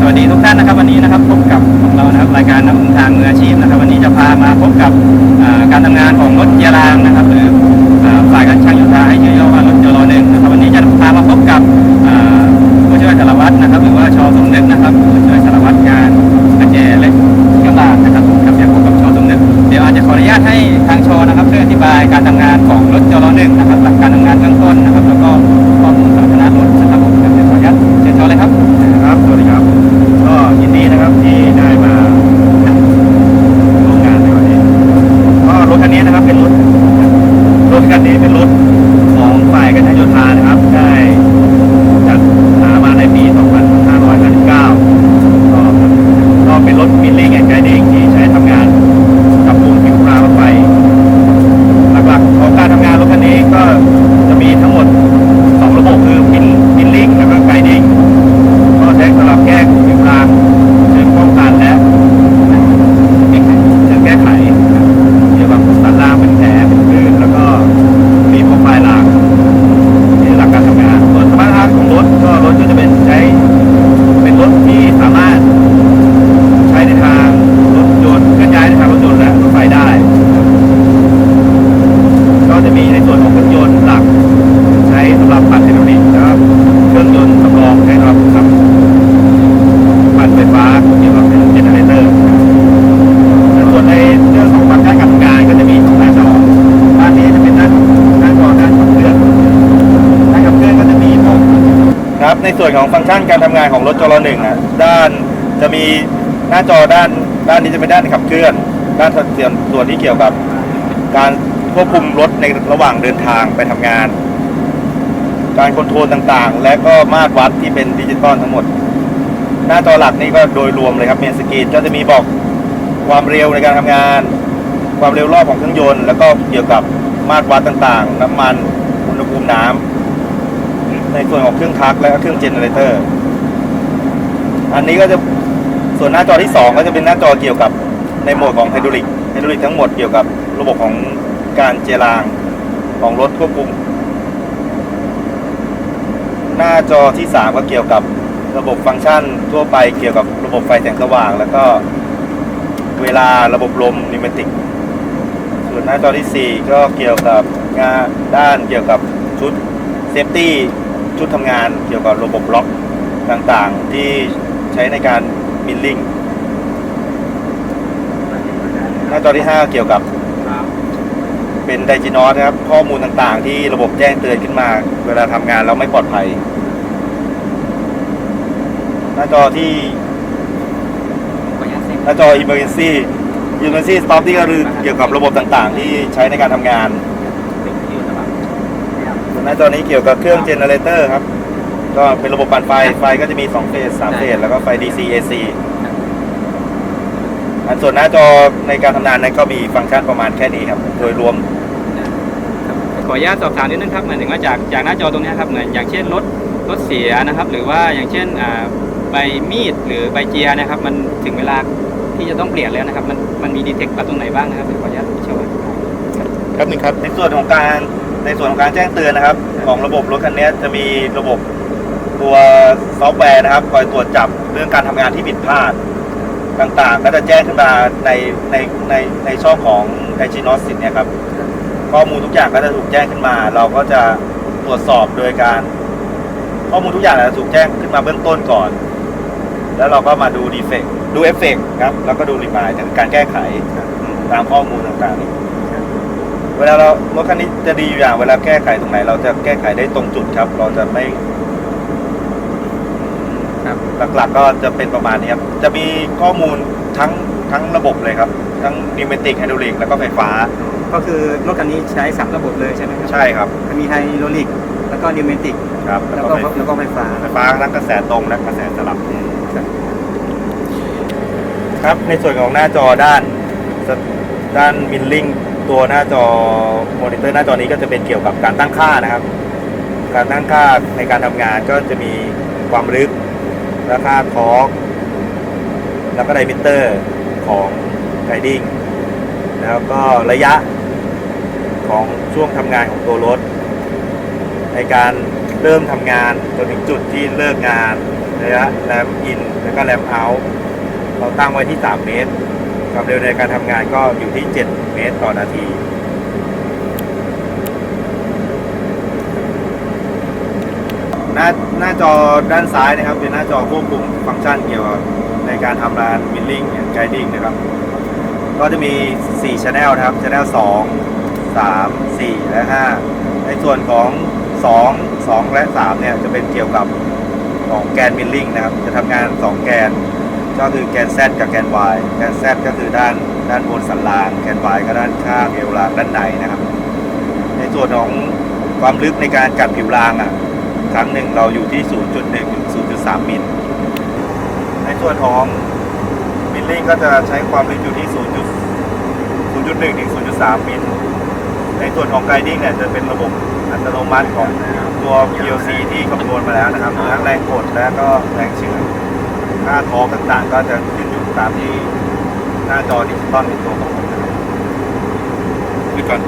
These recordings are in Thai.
สวัสดีทุกท่านนะครับ วันนี้นะครับพบกับของเรานะครับรายการนักเดินทางมืออาชีพนะครับ วันนี้จะพามาพบกับการทำงานของรถยร์รางนะครับหรือฝ่ายการช่างโยธาให้ชื่อย่อว่ารถจรอหนึ่งนะครับวันนี้จะพามาพบกับผู้ช่วยสารวัตรนะครับ หรือว่าชอสมนึกนะครับผู้ช่วยสารวัตรงานกระแจและเครื่องรางนะครับครับเดี๋ยวพบกับชอสมนึกเดี๋ยวอาจจะขออนุญาตให้ทางชอนะครับช่วยอธิบายการทำงานของรถจรอหนึ่งนะครับหลักการทำงานเบื้องต้นนะครับ แล้วก็ข้อมูลสาธารณรถนะครับผมครับเดี๋ยวขออนุญาตเชิญชอเลยครับ ครับ สวัสดีครับ ก็ยินดีนะครับที่ได้มาร่วมงานในวันนี้ ก็รถคันนี้นะครับเป็นรถ รถคันนี้เป็นรถของฝ่ายการช่างโยธานะครับ ได้จัดหามาในปี 2559ก็ก็เป็นรถมิลลิ่งแอนด์ไกด์ดิ้งที่ใช้ทำงานกับวงผิวรางรถไฟ หลักๆของการทำงานรถคันนี้ก็จะมีทั้งหมด 2 ระบบคือมิลมิลลิ่งแล้วก็ไกดิ้ง ก็ใช้สำหรับแก้ผิวรางเชิงป้องกันและเชิงแก้ไขเกี่ยวกับสันรางเป็นแผลเป็นคลื่นแล้วก็มีโปรไฟล์รางนี่หลักการทำงาน ส่วนสมรรถนะของรถก็รถก็จะเป็นใช้เป็นรถที่สามารถใช้ในทางรถยนต์เคลื่อนย้ายในทางรถยนต์และรถไฟได้ ก็จะมีในส่วนของเครื่องยนต์หลัก ใช้สำหรับปั่นไฮดรอลิกนะครับเครื่องยนต์สำรองใช้สำหรับขับปั่นไฟฟ้าเกี่ยวกับเป็นเจเนเรเตอร์แต่ส่วนในเรื่องของฟังก์ชันการทำงานก็จะมีสองหน้าจอด้านนี้จะเป็นด้านหน้าจอด้านขับเคลื่อนด้านขับเคลื่อนก็จะมีพวกครับในส่ วนของฟังก์ชันการทำงานของรถจรหนึ่งอะด้านจะมีหน้าจอด้านด้านนี้จะเป็นด้านขับเคลื่อน ด้านส่วนส่วนที่เกี่ยวกับการควบคุมรถในระหว่างเดินทางไปทำงาน การคอนโทรลต่างๆ และก็มาตรวัดที่เป็นดิจิตอลทั้งหมด หน้าจอหลักนี่ก็โดยรวมเลยครับเมนสกรีนก็จะมีบอกความเร็วในการทำงาน ความเร็วรอบของเครื่องยนต์ แล้วก็เกี่ยวกับมาตรวัดต่างๆ น้ำมันอุณหภูมิน้ำ ในส่วนของเครื่องทักและเครื่องเจเนเรเตอร์ อันนี้ก็จะส่วนหน้าจอที่ 2 ก็จะเป็นหน้าจอเกี่ยวกับในโหมดของไฮดรอลิกไฮดรอลิกทั้งหมดเกี่ยวกับระบบของการเจรางของรถควบคุม หน้าจอที่ 3 ก็เกี่ยวกับระบบฟังก์ชันทั่วไปเกี่ยวกับระบบไฟแสงสว่าง แล้วก็เวลาระบบลมนิวเมติก ส่วนหน้าจอที่ 4 ก็เกี่ยวกับงานด้านเกี่ยวกับชุดเซฟตี้ ชุดทำงานเกี่ยวกับระบบล็อกต่างๆ ที่ใช้ในการมิลลิ่งหน้าจอที่ 5 เกี่ยวกับเป็นไดจินอสนะครับ ข้อมูลต่างๆ ที่ระบบแจ้งเตือนขึ้นมา เวลาทำงานแล้วไม่ปลอดภัย หน้าจอที่ขออนุญาตเซ็นหน้าจอ emergency emergency stop ที่ก็คือเกี่ยวกับระบบต่างๆ ที่ใช้ในการทำงาน นหน้าจอนี้เกี่ยวกับเครื่องเจเนเรเตอร์ครับ ก็เป็นระบบปั่นไฟ ไฟก็จะมี 2 เฟส 3 เฟส แล้วก็ไฟ DC AC อันส่วนหน้าจอในการทำงานนั้นก็มีฟังก์ชันประมาณแค่นี้ครับ โดยรวม ขออนุญาตสอบถามนิดนึงครับหมายถึงว่าจากจากหน้าจอตรงเนี้ยครับเหมือนอย่างเช่นรถรถเสียนะครับ หรือว่าอย่างเช่นอ่าใบมีดหรือใบเจียนะครับ มันถึงเวลาที่จะต้องเปลี่ยนแล้วนะครับ มันมันมีดีเทคตรงไหนบ้างนะครับเดี๋ยวขออนุญาตโชว์ครับหนึ่งครับในส่วนของการ ในส่วนของการแจ้งเตือนนะครับ ของระบบรถคันนี้จะมีระบบตัวซอฟต์แวร์นะครับคอยตรวจจับเรื่องการทำงานที่ผิดพลาดต่างๆ ก็จะแจ้งขึ้นมาในในในในช่องของไอจีนอสสิเนี่ยครับ ข้อมูลทุกอย่างก็จะถูกแจ้งขึ้นมา เราก็จะตรวจสอบโดยการ ข้อมูลทุกอย่างจะถูกแจ้งขึ้นมาเบื้องต้นก่อน แล้วเราก็มาดูดีเฟกดูเอฟเฟกครับ แล้วก็ดูรีมายถึงการแก้ไขตามข้อมูลต่างๆ เวลาเรารถคันนี้จะดีอยู่อย่าง เวลาแก้ไขตรงไหน เราจะแก้ไขได้ตรงจุดครับ เราจะไม่ครับหลักๆก็จะเป็นประมาณนี้ครับ จะมีข้อมูลทั้งทั้งระบบเลยครับ ทั้งนิวเมติกไฮดรอลิกแล้วก็ไฟฟ้า ก็คือรถคันนี้ใช้สามระบบเลยใช่ไหมครับใช่ครับ มีไฮโดรลิก แล้วก็นิวเมติกครับแล้วแล้วก็ก็ไฟแล้วก็ไฟฟ้าไฟฟ้าทั้งกระแสตรงและกระแสสลับครับในส่วนของหน้าจอด้านสด้านมิลลิ่ง ตัวหน้าจอมอนิเตอร์หน้าจอนี้ก็จะเป็นเกี่ยวกับการตั้งค่านะครับ การตั้งค่าในการทำงานก็จะมีความลึกและค่าทอร์กแล้วก็ไดมิเตอร์ของไกดิ้งแล้วก็ระยะของช่วงทำงานของตัวรถ ในการเริ่มทำงานจนถึงจุดที่เลิกงานระยะแรมอินแล้วก็แรมเอาท์เราตั้งไว้ที่ 3 เมตร ความเร็วในการทำงานก็อยู่ที่ 7 เมตรต่อนาทีหน้าหน้าจอด้านซ้ายนะครับ เป็นหน้าจอควบคุมฟังก์ชันเกี่ยวกับในการทำงานมิลลิ่งไกดิ้งนะครับ ก็จะมี 4 Channel นะครับ Channel 2 3 4 และ 5 ในส่วนของ 2 2 และ 3 เนี่ย จะเป็นเกี่ยวกับของแกนมิลลิ่งนะครับ จะทำงาน 2 แกน ก็คือแกน Z กับแกน Y แกน Z ก็คือด้านด้านบนสันรางแกน Y ก็ด้านข้างเอวรางด้านในนะครับ ในส่วนของความลึกในการกัดผิวรางอะครั้งหนึ่งเราอยู่ที่ 0.1ถึง0.3มิลในส่วนของมิลลิ่งก็จะใช้ความลึกอยู่ที่0.0.1ถึง0.3มิลในส่วนของไกดิ้งเนี่ยจะเป็นระบบอัตโนมัติของตัว PLC ที่คำนวณมาแล้วนะครับทั้งแรงกดและก็แรงเฉื่อย ค่าท้อร์กต่างๆ ก็จะขึ้นอยู่ตามที่หน้าจอดิจิตอลเป็นตัวกำหนดนะครับคือก่อน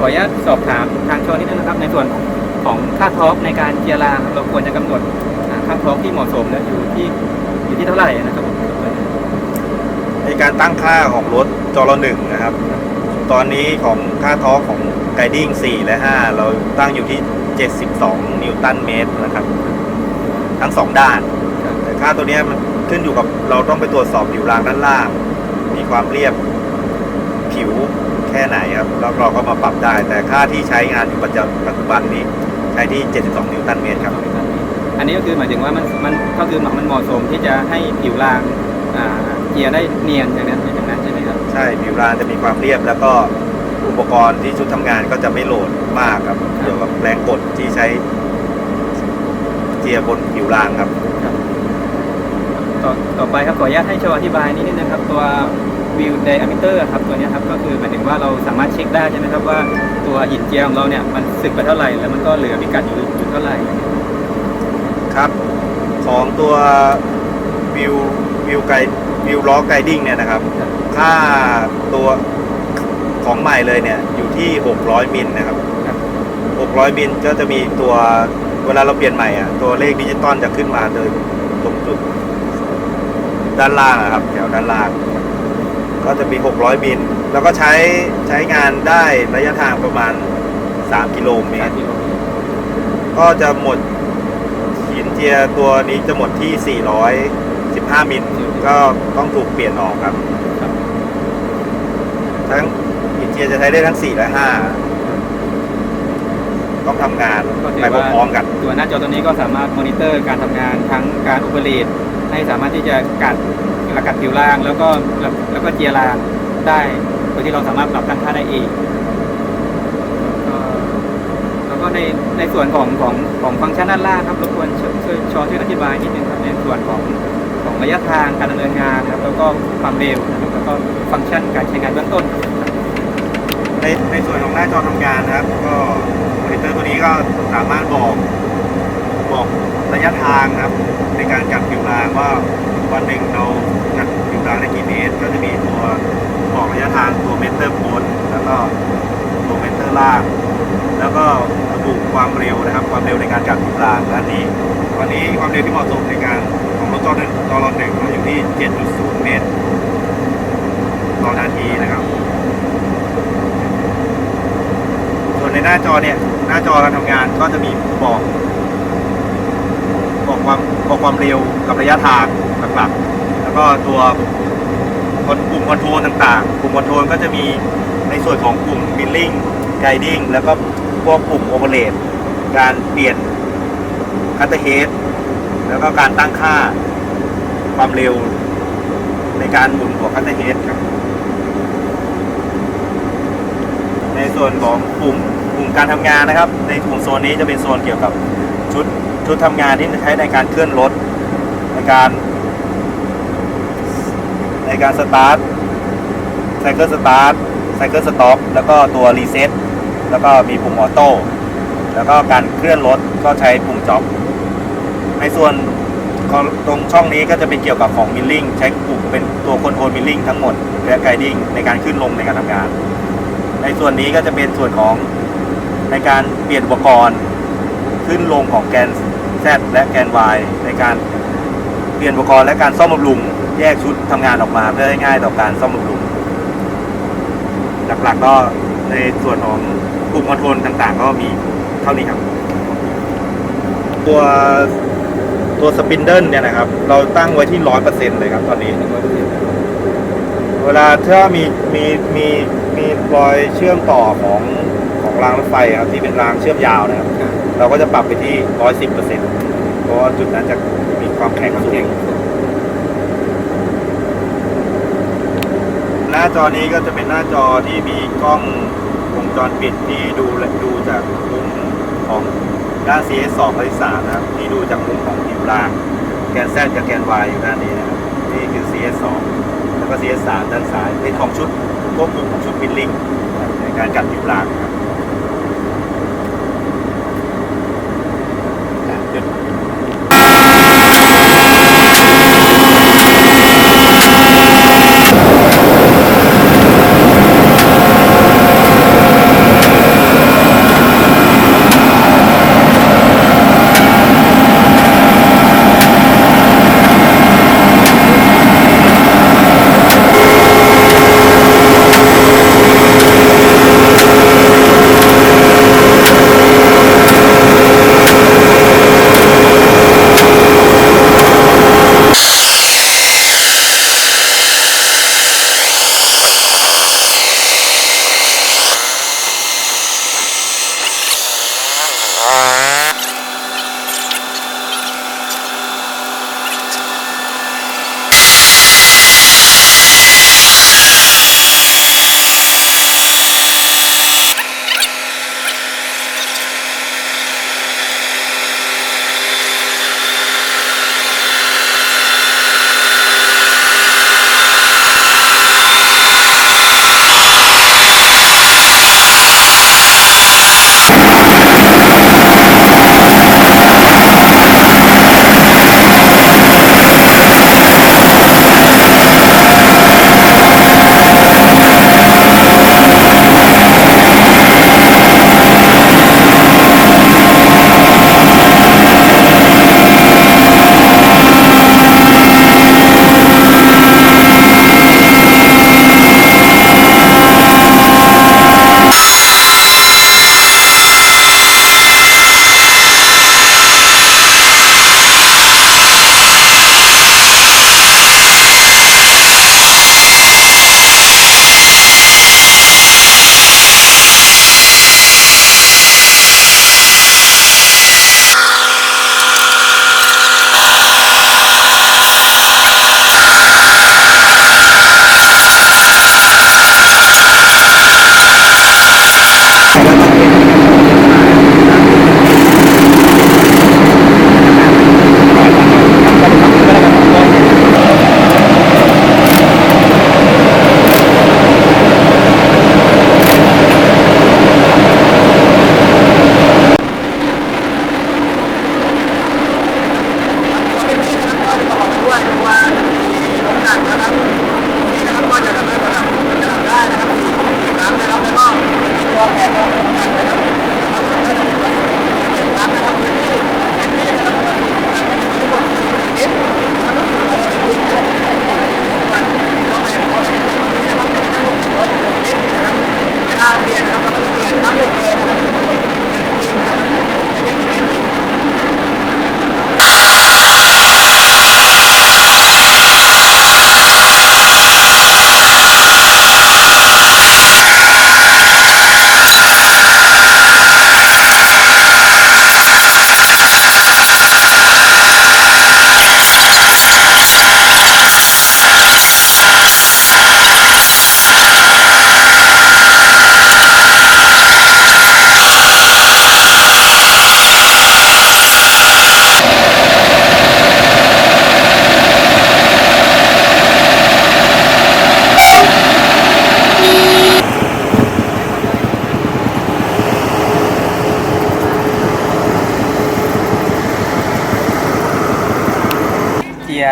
ขออนุญาตสอบถามทางโชว์นิดนึงนะครับ ในส่วนของค่าทอร์กในการเจียรางเราควรจะกำหนด อ่าค่าทอร์กที่เหมาะสมแล้วอยู่ที่อยู่ที่เท่าไหร่นะครับผมในการตั้งค่าของรถจอรหนึ่งนะครับ ตอนนี้ของค่าทอร์กของไกดิ้ง4และ 5 เราตั้งอยู่ที่ 72 นิวตันเมตรนะครับ ทั้ง 2 ด้าน แต่ค่าตัวเนี้ยมันขึ้นอยู่กับเราต้องไปตรวจสอบผิวรางด้านล่าง มีความเรียบผิวแค่ไหนครับแล้วเราก็มาปรับได้ แต่ค่าที่ใช้งานอยู่ปัจจุปัจจุบันนี้ใช้ที่ 72 นิวตันเมตรครับ อันนี้ก็คือหมายถึงว่ามันมันก็คือมันเหมาะสมที่จะให้ผิวรางอ่าเจียร์ได้เนียนอย่างนั้นอย่างนั้นใช่ไหมครับใช่ผิวรางจะมีความเรียบแล้วก็อุปกรณ์ที่ชุดทำงานก็จะไม่โหลดมากครับเกี่ยวกับแรงกดที่ใช้เจียร์บนผิวรางครับ ต่อต่อไปครับขออนุญาตให้โชว์อธิบายนิดนึงนะครับ ตัววิวไดอะมิเตอร์ครับตัวเนี้ยครับก็คือหมายถึงว่าเราสามารถเช็คได้ใช่ไหมครับว่าตัวหินเจียร์ของเราเนี่ยมันสึกไปเท่าไหร่ แล้วมันก็เหลือพิกัดอยู่จุดเท่าไหร่ ครับของตัววิววิวไกวิวล้อไกดิ้งเนี่ยนะครับ ค่าตัวของใหม่เลยเนี่ยอยู่ที่ 600 มิลนะครับครับ600 มิลก็จะมีตัวเวลาเราเปลี่ยนใหม่อะตัวเลขดิจิตอลจะขึ้นมาโดยตรงจุด ด้านล่างอะครับแถวด้านล่าง ก็จะมี 600 มิลแล้วก็ใช้ใช้งานได้ระยะทางประมาณ 3 กิโลเมตรก็จะหมดหิ นเจียตัวนี้จะหมดที่ 415 มิลก็ต้องถูกเปลี่ยนออกครับครับทั้งหินเจียจะใช้ได้ทั้ง 4 และ 5 ต้องทำงานก็ถือไปว่าพร้อมๆกัน ตัวหน้าจอตัวนี้ก็สามารถมอนิเตอร์การทำงานทั้งการอุปเรตให้สามารถที่จะกัดระกัดผิวราง แล้วก็แล้วแล้วก็เจียรางได้โดยที่เราสามารถปรับตั้งค่าได้เองก็แล้วก็ ในในส่วนของของของฟังก์ชันด้านล่างครับรบกวนช่วยช่วยชอช่วยอธิบายนิดนึงครับในส่วนของของระยะทางการดำเนินงานครับแล้วก็ความเร็วนะครับแล้วก็ฟังก์ชันการใช้งานเบื้องต้นในในส่วนของหน้าจอทำงานนะครับ ก็มอนิเตอร์ตัวนี้ก็สามารถบอกบอกระยะทางนะครับ ในการกัดผิวรางว่าวันหนึ่งเรากัดผิวรางได้กี่เมตร ก็จะมีตัวบอกระยะทางตัวเมตรบนแล้วก็ตัวเมตรล่าง แล้วก็ระบุความเร็วนะครับ ความเร็วในการกัดผิวรางด้านนี้ วันนี้ความเร็วที่เหมาะสมในการของรถจอหนึ่งจอรถหนึ่งก็อยู่ที่ 7.0 เมตร ต่อนาทีนะครับ ส่วนในหน้าจอเนี่ย หน้าจอการทำงานก็จะมีบอกบอกความบอกความเร็วกับระยะทางหลักๆ แล้วก็ตัวกดปุ่มคอนโทรลต่างๆปุ่มคอนโทรลก็จะมีในส่วนของปุ่มมิลลิ่ง ไกดิ้งแล้วก็พวกปุ่มโอเ e อเรตการเปลี่ยนคัตเตอร์เฮดแล้วก็การตั้งค่าความเร็วในการหมุนหัวคัตเตอร์เฮดครับ ในส่วนของกลุ่มกลุ่มการทำงานนะครับ ในกลุ่มโซนนี้จะเป็นโซนเกี่ยวกับชุดชุดทำงานที่ใช้ในการเคลื่อนรถในการ ในการสตาร์ทไซเคิลสตาร์ทไซเคิลสต็อปแล้วก็ตัวรีเซ็ต แล้วก็มีปุ่มออโต้ แล้วก็การเคลื่อนรถก็ใช้ปุ่มจ็อบในส่วนตรงช่องนี้ก็จะเป็นเกี่ยวกับของมิลลิ่งใช้ปุ่มเป็นตัวคอนโทรลมิลลิ่งทั้งหมดและไกดิ้งในการขึ้นลงในการทำงาน ในส่วนนี้ก็จะเป็นส่วนของในการเปลี่ยนอุปกรณ์ ขึ้นลงของแกน Z และแกน Y ในการเปลี่ยนอุปกรณ์และการซ่อมบำรุง แยกชุดทำงานออกมาเพื่อให้ง่ายต่อการซ่อมบำรุง หลักๆก็ในส่วนของ ปุ่มคอนโทรลต่างๆ ก็มีเท่านี้ครับ ตัวตัวสปินเดิลเนี่ยนะครับ เราตั้งไว้ที่ร้อยเปอร์เซ็นเลยครับตอนนี้เวลาถ้ามีมีมีมีรอยเชื่อมต่อของของรางรถไฟครับที่เป็นรางเชื่อมยาวนะครับ เราก็จะปรับไปที่ร้อยสิบเปอร์เซ็นเพราะว่าจุดนั้นจะมีความแข็งสูงหน้าจอนี้ก็จะเป็นหน้าจอที่มีกล้องวง จรปิดที่ดูดูจากมุมของด้าน CS2 และ3นะครับที่ดูจากมุมของผิวราง แกน Z กับแกน Y อยู่ด้านนี้นะครับนี่คือ CS2 แล้วก็ CS3 ด้านซ้ายเป็นของชุดควบคุมของชุดบิลลิ่งในการกัดผิวรางนะครับ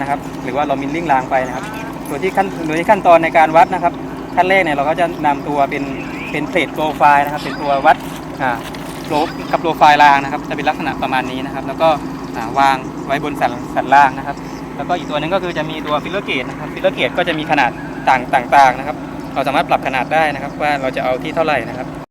นะครับ หรือว่าเรามิลลิ่งรางไปนะครับส่วนที่ขั้นโดยที่ขั้นตอนในการวัดนะครับ ขั้นแรกเนี่ยเราก็จะนำตัวเป็นเป็นเพลทโปรไฟล์นะครับ เป็นตัววัดอ่าโปรกับโปรไฟล์รางนะครับ จะเป็นลักษณะประมาณนี้นะครับ แล้วก็วางไว้บนสันสันล่างนะครับ แล้วก็อีกตัวหนึงก็คือจะมีตัวฟิลเลอร์เกตนะครับฟิลเลอร์เกตก็จะมีขนาดต่างต่างๆนะครับ เราสามารถปรับขนาดได้นะครับ ว่าเราจะเอาที่เท่าไหร่นะครับ